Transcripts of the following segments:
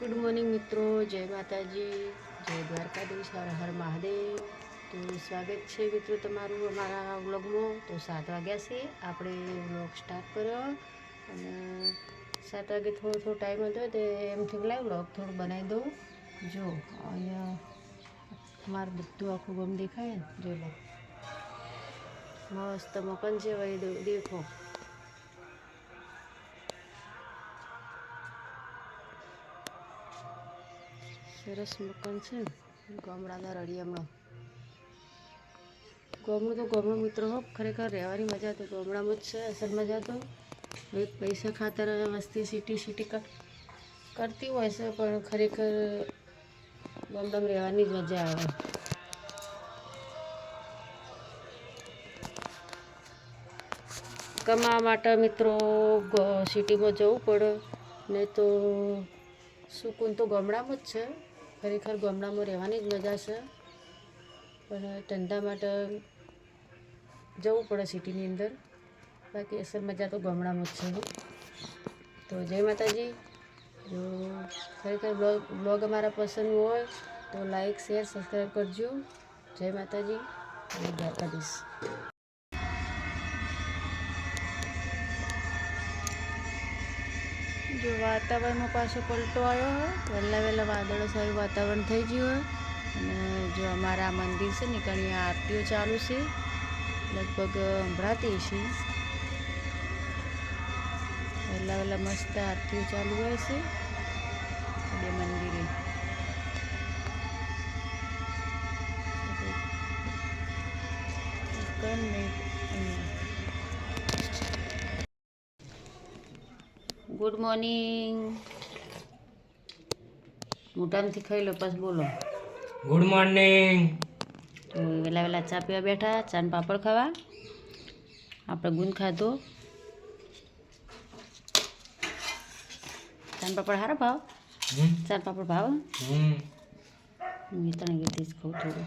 Good morning મિત્રો. જય માતાજી. જય દ્વારકાધીશ. હર હર મહાદેવ. તો સ્વાગત છે મિત્રો તમારું અમારા વ્લોગમાં. તો સાત વાગ્યા છે. આપણે વ્લોગ સ્ટાર્ટ કર્યો. અને સાત વાગે થોડો થોડો ટાઈમ હતો તે એમથી લાવ વ્લોગ થોડું બનાવી દઉં. જો, અહીંયા મારું બધું આખું ગમ દેખાય ને. જો લો. મસ્ત મકાન છે. વહી દેખો. સરસ મકાન છે ગામડાના રળિયામણો ગામડું તો ગામડું મિત્રો હો, ખરેખર રહેવાની મજા તો ગામડામાં જ છે, અસલ મજા તો. એક પૈસા ખાતર વસ્તી સિટી સિટી કરતી હોય છે, પણ ખરેખર ગામડામાં રહેવાની જ મજા આવે. કમાવા માટે મિત્રો સિટીમાં જવું પડે. ને તો સુકૂન તો ગામડામાં જ છે. ખરેખર ગામડામાં રહેવાની જ મજા છે. પણ ધંધા માટે જવું પડે સિટીની અંદર. બાકી અસલ મજા તો ગામડામાં જ છે તો જય માતાજી. જો ખરેખર બ્લોગ બ્લોગ અમારા પસંદ હોય તો લાઈક, શેર, સબસ્ક્રાઈબ કરજો. જય માતાજી. જય દ્વારકાધીશ. વાતાવરણમાં પાછો પલટો આવ્યો હોય, વહેલા વહેલા વાદળો સારું વાતાવરણ થઈ ગયું હોય. અને જો અમારા મંદિર છે ને, ઘણી આરતીઓ ચાલુ છે. લગભગ સંભળાતી છે. વહેલા વહેલા મસ્ત આરતીઓ ચાલુ હોય છે. બે મંદિરે. કંઈ ને ગુડ મોર્નિંગ મોટામાંથી ખાઈ લો પછી બોલો. ગુડ મોર્નિંગ તો વહેલા વહેલા ચા પીવા બેઠા ચા ને પાપડ ખાવા. આપણે ગુંદ ખાધો. ચા પાપડ સારા ભાવ? ચા પાપડ ભાવ? હમ. હું ત્રણ ગીતી જ ખાઉં થોડું.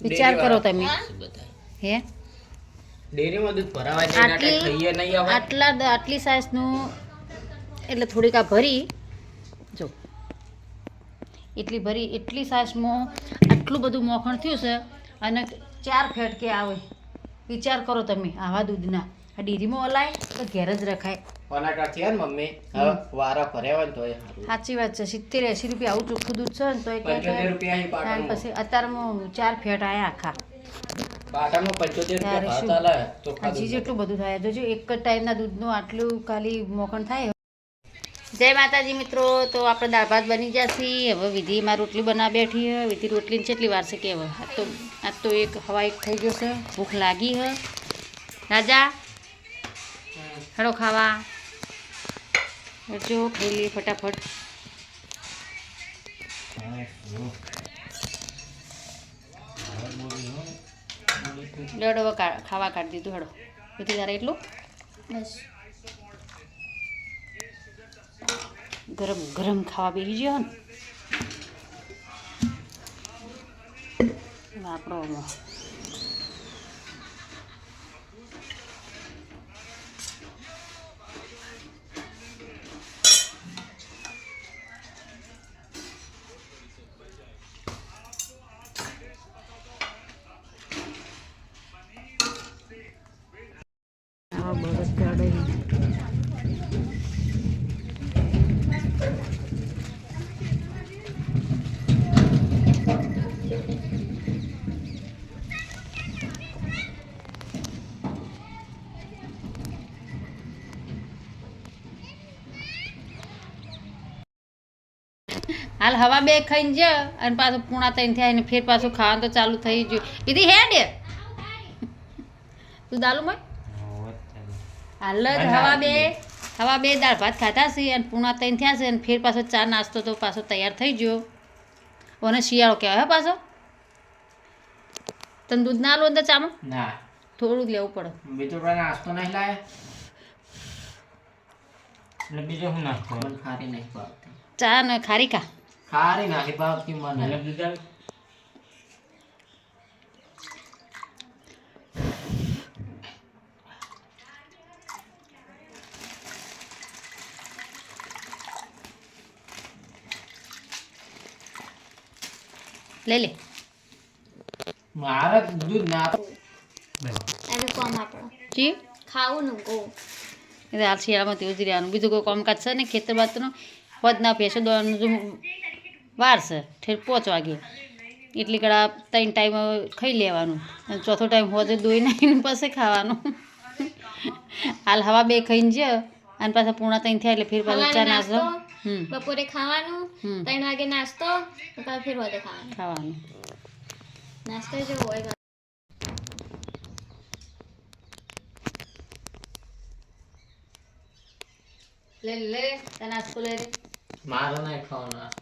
વિચાર કરો તમે. હે? ડેરીમાં દૂધ ભરાવા જાય આટલી- આટલે નહીં આવે આટલા આટલી સાઈઝનું એટલે થોડીક આ ભરી. જો. એટલી ભરી એટલી સાઈઝમાં આટલું બધું મોખણ થયું છે અને ચાર ફેટકે આવે. વિચાર કરો તમે આવા દૂધના. આ ડેરીમાં અલાય તો ઘેર જ રખાય. પનાટા છે ને મમ્મી હવે વારા ભર્યા ને તોય સાચી વાત છે સિત્તેર એંસી રૂપિયા આવું ચોખ્ખું દૂધ છે ને તો પંચોતેર રૂપિયા પછી અત્યારમાં ચાર ફેટ આયા આખા. પંચોતેર રૂપિયા હજી જેટલું બધું થાય જોજો એક જ ટાઈમના દૂધનું આટલું ખાલી મોખણ થાય. જય માતાજી મિત્રો તો આપણે દાળ ભાત બની જશે. હવે વિધિમાં રોટલી બનાવી બેઠી હે. વિધિ રોટલીની કેટલી વાર છે કે હવે? આ તો આજ તો એક હવા એક થઈ ગયો છે. ભૂખ લાગી હે. રાજા હેડો ખાવા. જો ખાઈ લઈએ ફટાફટ. લેડો ખાવા કાઢી દીધું હેડો. બધી તારે એટલું? બસ. ગરમ ગરમ ખાવા બેસી ગયો ને. આપણો આમાં. આવા બળદ ગાડા હાલ હવા બે ખાઈને જ અને પાછું પૂણા ત્રણ થયા ને ફેર પાછું ખાવાનું તો ચાલુ થઈ ગયું. દીદી હેડ તું દાલું માં? હાલ જ હવા બે હવા બે દાળ ભાત ખાધા છે અને પૂણા ત્રણ થયા છે અને ફેર પાછો ચા નાસ્તો તો પાછો તૈયાર થઈ ગયો. અને શિયાળો કહેવાય હે પાછો. તને દૂધ ના લો અંદર ચામાં? ના. થોડું જ લેવું પડે. બીજો નાસ્તો નહીં લાવે એટલે બીજો હું નાસ્તો ખારી નહીં ચા ને ખારી ખા. ખારી નાખી ભાવતી મને લઈ લે મારે દૂધ ના એનું કોમ આપણો જી ખાવું ને ગો એટલે હાલ શિયાળામાં તેવું જ રહેવાનું બીજું કોઈ કામકાજ છે ને ખેતર બાતનું પદના ભેંસો દોવાનું જો વાર છે ઠેર પાંચ વાગે. એટલી કડા ત્રણ ટાઈમ ખાઈ લેવાનું. અને ચોથો ટાઈમ હોજે દોઈ નાખીને પછી ખાવાનું. હાલ હવા બે ખાઈને જ અને પાછા પૂણા ત્રણ થયા એટલે ફેર પાછું ચા નાસ્તો. બપોરે ખાવાનું ત્રણ વાગે નાસ્તો પછી ફેર હોજે ખાવાનું. ખાવાનું. નાસ્તો જો હોય. લે લે તને નાસ્તો લે. લે નહીં ખાવાનો. નાસ્તો